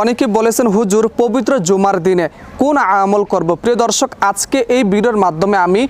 অনেকে বলেছেন, হুজুর, পবিত্র জুমার দিনে কোন আমল করব? প্রিয় দর্শক, আজকে এই ভিডিওর মাধ্যমে আমি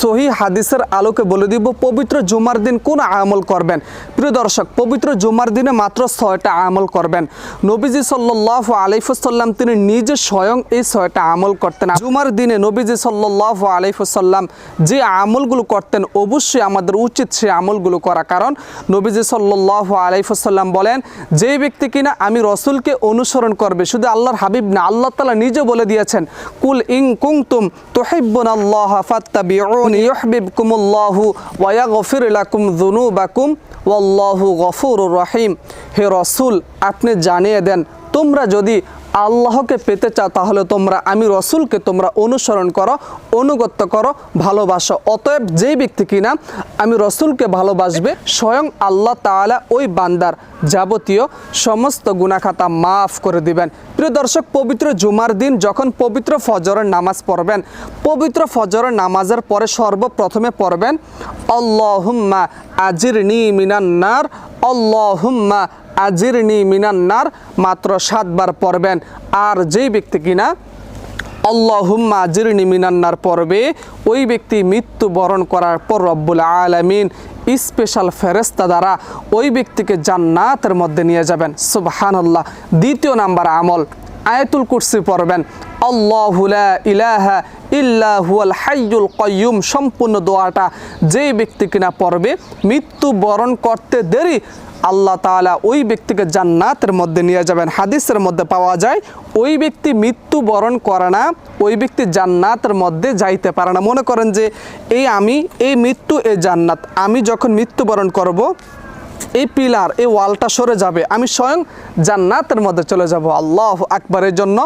সহি হাদিসের আলোকে বলে দিব, পবিত্র জুমার দিন কোন আমল করবেন? প্রিয় দর্শক, পবিত্র জুমার দিনে মাত্র ছয়টা আমল করবেন। নবীজি সাল্লাহ আলাইফুসাল্লাম তিনি নিজে স্বয়ং এই ছয়টা আমল করতেন। জুমার দিনে নবীজি সাল্লাহ আলাইফুসাল্লাম যে আমলগুলো করতেন, অবশ্যই আমাদের উচিত সে আমলগুলো করা। কারণ নবীজি সাল্লাহ আলাইফুসাল্লাম বলেন, যে ব্যক্তি কিনা আমি রসুলকে অনুসরণ করবে। শুধু আল্লাহর হাবিব না, আল্লাহ তালা নিজে বলে দিয়েছেন, কুল ইং কুংতুম তোহিব্বুন আল্লাহ ফাত্তাবিউনি ইউহিব্বুকুমুল্লাহু ওয়া ইয়াগফির লাকুম যুনুবাকুম ওয়াল্লাহু গফুর রহিম। হে রসুল, আপনি জানিয়ে দেন, তোমরা যদি আল্লাহকে পেতে চাও, তাহলে তোমরা আমি রসুলকে তোমরা অনুসরণ করো, অনুগত্য করো, ভালোবাসো। অতএব যেই ব্যক্তি কিনা আমি রসুলকে ভালোবাসবে, স্বয়ং আল্লাহ তাআলা ওই বান্দার যাবতীয় সমস্ত গুণাখাতা মাফ করে দিবেন। প্রিয় দর্শক, পবিত্র জুমার দিন যখন পবিত্র ফজরের নামাজ পড়বেন, পবিত্র ফজরের নামাজের পরে সর্বপ্রথমে পড়বেন, আল্লাহুম্মা আজিরনি মিনান্নার আল্লাহুম্মা আজিরনি মিনান্নার মাত্র সাতবার পড়বেন। আর যেই ব্যক্তি কিনা আল্লাহুম্মা আজিরনি মিনান্নার পর্বে ওই ব্যক্তি মৃত্যুবরণ করার পর রব্বুল আলামিন স্পেশাল ফেরেস্তা দ্বারা ওই ব্যক্তিকে জান্নাতের মধ্যে নিয়ে যাবেন। সুবহানাল্লাহ। দ্বিতীয় নাম্বার আমল, আয়াতুল কুরসি পড়বেন। কয়্যুম সম্পূর্ণ দোয়াটা যেই ব্যক্তি কিনা পড়বে, মৃত্যুবরণ করতে দেরি, আল্লাহ তাআলা ওই ব্যক্তিকে জান্নাতের মধ্যে নিয়ে যাবেন, হাদিসের মধ্যে পাওয়া যায়, ওই ব্যক্তি মৃত্যু বরণ করে না, ওই ব্যক্তি জান্নাতের মধ্যে যাইতে পারে না। মনে করেন যে, এই আমি, এই মৃত্যু, এই জান্নাত, আমি যখন মৃত্যুবরণ করব এই পিলার, এই ওয়ালটা সরে যাবে। আমি স্বয়ং জান্নাতের মধ্যে চলে যাব। আল্লাহ আকবরের জন্য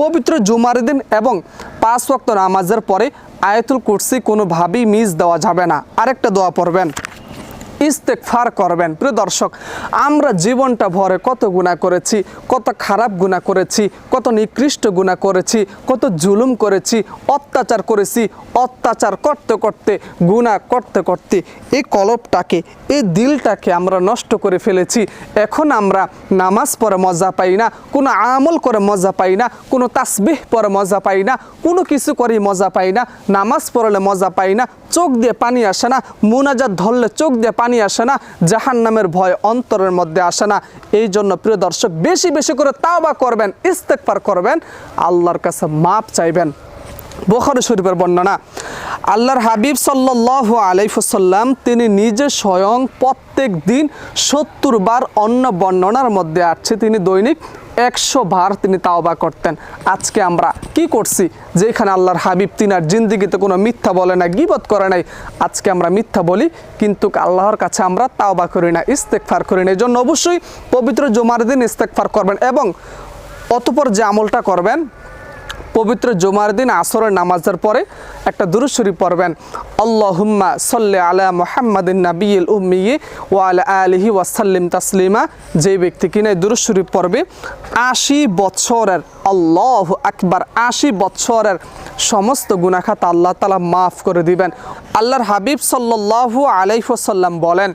পবিত্র জুমার দিন এবং পাঁচ ওয়াক্ত নামাজের পরে আয়াতুল কুরসি কোনোভাবেই মিস দেওয়া যাবে না। আরেকটা দোয়া পড়বেন। ইস্তেকফার করবেন। প্রিয় দর্শক, আমরা জীবনটা ভরে কত গুণা করেছি, কত খারাপ গুণা করেছি, কত নিকৃষ্ট গুণা করেছি, কত জুলুম করেছি, অত্যাচার করেছি, অত্যাচার করতে করতে গুণা করতে করতে এই কলপটাকে এই দিলটাকে আমরা নষ্ট করে ফেলেছি। এখন আমরা নামাজ পড়ে মজা পাই না, কোনো আমল করে মজা পাই না, কোনো তাসবিহ পরে মজা পাই না, কোনো কিছু করে মজা পাই না, নামাজ পড়লে মজা পাই না, চোখ দিয়ে পানি আসে না, মুনাজাত ধরলে চোখ দিয়ে পানি আসে না জাহান নামের ভয় অন্তরের মধ্যে আসে না। এই জন্য প্রিয় দর্শক, বেশি বেশি করে তাওবা করবেন ইস্তেকফার করবেন, আল্লাহর কাছে মাপ চাইবেন। বোখারি শরীফের বর্ণনা, আল্লাহর হাবিব সাল্লাহ আলাইফুসাল্লাম তিনি নিজে স্বয়ং প্রত্যেক দিন সত্তর বার অন্য বর্ণনার মধ্যে আসছে তিনি দৈনিক একশো বার তিনি তাওবা করতেন। আজকে আমরা কি করছি? যেখানে আল্লাহর হাবিব তিনার জিন্দিগিতে কোনো মিথ্যা বলে না গিবত করে নাই। আজকে আমরা মিথ্যা বলি, কিন্তু আল্লাহর কাছে আমরা তাওবা করি না ইস্তেকফার করি না। এই জন্য অবশ্যই পবিত্র জমার দিন ইস্তেকফার করবেন এবং অতপর যে আমলটা করবেন পবিত্র জুমার দিন আসরের নামাজের পরে একটা দুরুশরী পড়বেন। আল্লাহুম্মা সাল্লি আলা মুহাম্মাদিন নাবিয়িল উম্মি ওয়া আলা আলিহি ওয়াসাল্লিম তাসলিমা। যে ব্যক্তি কিনা দুরুশরী পড়বে, আশি বছরের আল্লাহ আকবার, আশি বছরের সমস্ত গুনাখাত আল্লাহ তালা মাফ করে দিবেন। আল্লাহর হাবিব সাল্লাল্লাহু আলাইহি ওয়াসাল্লাম বলেন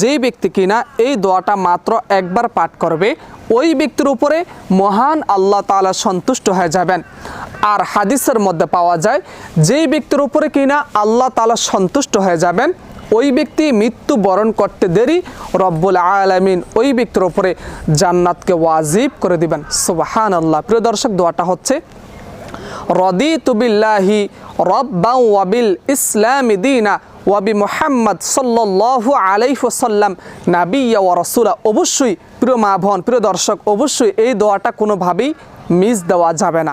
যেই ব্যক্তি কিনা এই দোয়াটা মাত্র একবার পাঠ করবে, ওই ব্যক্তির উপরে মহান আল্লাহ তাআলা সন্তুষ্ট হয়ে যাবেন। আর হাদিসের মধ্যে পাওয়া যায়, যেই ব্যক্তির উপরে কিনা আল্লাহ তাআলা সন্তুষ্ট হয়ে যাবেন, ওই ব্যক্তি মৃত্যু বরণ করতে দেরি, রব্বুল আলামিন ওই ব্যক্তির উপরে জান্নাতকে ওয়াজিব করে দিবেন। সুবাহান আল্লাহ প্রিয় দর্শক, দোয়াটা হচ্ছে রদি তুবিল্লাহি রব্বাউ ওয়াবিল ইসলামি দিনা ওয়াবি মোহাম্মদ সাল্লাহ আলাইসাল্লাম নাবিয়া ও রসুলা। অবশ্যই প্রিয় মা বোন, প্রিয় দর্শক, অবশ্যই এই দোয়াটা কোনোভাবেই মিস দেওয়া যাবে না।